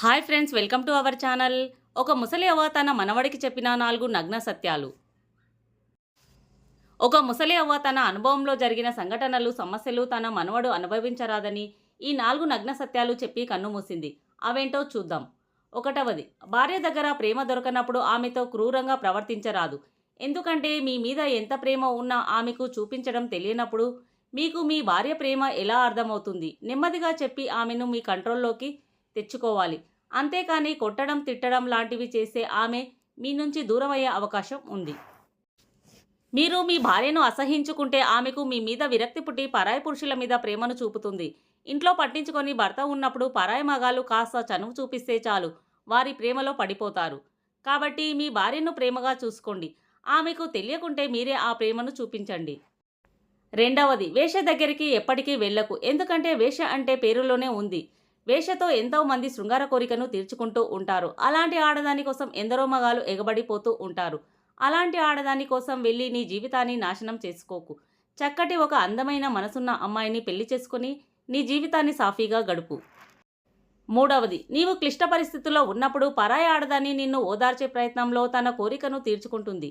Hi friends welcome to our channel. ఒక ముసలి అవ్వ తన మనవడికి చెప్పిన నాలుగు నగ్న సత్యాలు. ఒక ముసలి అవ్వ తన అనుభవంలో జరిగిన సంఘటనలు సమస్యలు తన మనవడు అనుభవించరాదని ఈ నాలుగు నగ్న సత్యాలు చెప్పి కన్నుమూసింది అవేంటో చూద్దాం. ఒకటవది భార్య దగ్గర ప్రేమ దొరకనప్పుడు ఆమెతో క్రూరంగా ప్రవర్తించరాదు. ఎందుకంటే మీ మీద ఎంత ప్రేమ ఉన్నా ఆమెకు చూపించడం తెలియనప్పుడు మీకు మీ భార్య ప్రేమ ఎలా అర్థమవుతుంది? నెమ్మదిగా చెప్పి ఆమెను మీ కంట్రోల్లోకి తెచ్చుకోవాలి. అంతేకాని కొట్టడం తిట్టడం లాంటివి చేస్తే ఆమె మీ నుంచి దూరం అయ్యే అవకాశం ఉంది. మీరు మీ భార్యను అసహించుకుంటే ఆమెకు మీ మీద విరక్తి పుట్టి పరాయి పురుషుల మీద ప్రేమను చూపుతుంది. ఇంట్లో పట్టించుకొని భర్త ఉన్నప్పుడు పరాయి మగాలు కాస్త చనువు చూపిస్తే చాలు వారి ప్రేమలో పడిపోతారు. కాబట్టి మీ భార్యను ప్రేమగా చూసుకోండి. ఆమెకు తెలియకుంటే మీరే ఆ ప్రేమను చూపించండి. రెండవది వేష దగ్గరికి ఎప్పటికీ వెళ్ళకు. ఎందుకంటే వేష అంటే పేరులోనే ఉంది. వేషతో ఎంతో మంది శృంగార కోరికను తీర్చుకుంటూ ఉంటారు. అలాంటి ఆడదాని కోసం ఎందరో మగాలు ఎగబడిపోతూ ఉంటారు. అలాంటి ఆడదాని కోసం వెళ్ళి నీ జీవితాన్ని నాశనం చేసుకోకు. చక్కటి ఒక అందమైన మనసున్న అమ్మాయిని పెళ్ళి చేసుకుని నీ జీవితాన్ని సాఫీగా గడుపు. మూడవది నీవు క్లిష్ట పరిస్థితుల్లో ఉన్నప్పుడు పరాయి ఆడదాన్ని నిన్ను ఓదార్చే ప్రయత్నంలో తన కోరికను తీర్చుకుంటుంది.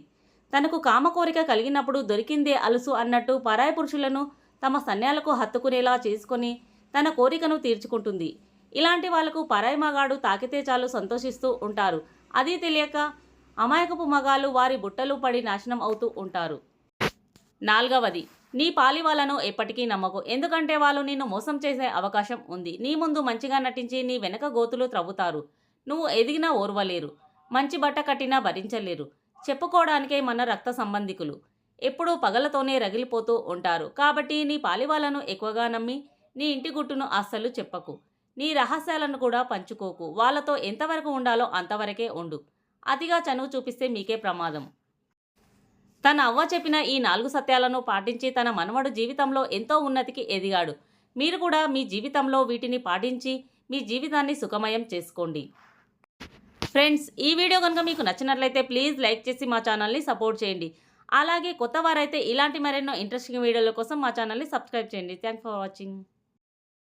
తనకు కామ కోరిక కలిగినప్పుడు దొరికిందే అలుసు అన్నట్టు పరాయి పురుషులను తమ సన్యాలకు హత్తుకునేలా చేసుకొని తన కోరికను తీర్చుకుంటుంది. ఇలాంటి వాళ్ళకు పరాయి మగాడు తాకితే చాలు సంతోషిస్తూ ఉంటారు. అది తెలియక అమాయకపు మగాలు వారి బుట్టలు పడి నాశనం అవుతూ ఉంటారు. నాలుగవది నీ పాలి వాళ్ళను ఎప్పటికీ నమ్మకు. ఎందుకంటే వాళ్ళు నిన్ను మోసం చేసే అవకాశం ఉంది. నీ ముందు మంచిగా నటించి నీ వెనక గోతులు త్రవ్వుతారు. నువ్వు ఎదిగినా ఓర్వలేరు. మంచి బట్ట కట్టినా భరించలేరు. చెప్పుకోవడానికే మన రక్త సంబంధికులు. ఎప్పుడూ పగలతోనే రగిలిపోతూ ఉంటారు. కాబట్టి నీ పాలివాలను ఎక్కువగా నమ్మి నీ ఇంటి గుట్టును అస్సలు చెప్పకు. నీ రహస్యాలను కూడా పంచుకోకు. వాళ్ళతో ఎంతవరకు ఉండాలో అంతవరకే ఉండు. అతిగా చనువు చూపిస్తే మీకే ప్రమాదం. తన అవ్వ చెప్పిన ఈ నాలుగు సత్యాలను పాటించి తన మనవడు జీవితంలో ఎంతో ఉన్నతికి ఎదిగాడు. మీరు కూడా మీ జీవితంలో వీటిని పాటించి మీ జీవితాన్ని సుఖమయం చేసుకోండి. ఫ్రెండ్స్ ఈ వీడియో కనుక మీకు నచ్చినట్లయితే ప్లీజ్ లైక్ చేసి మా ఛానల్ని సపోర్ట్ చేయండి. అలాగే కొత్త వారైతే ఇలాంటి మరెన్నో ఇంట్రెస్టింగ్ వీడియోల కోసం మా ఛానల్ని సబ్స్క్రైబ్ చేయండి. Thanks for watching.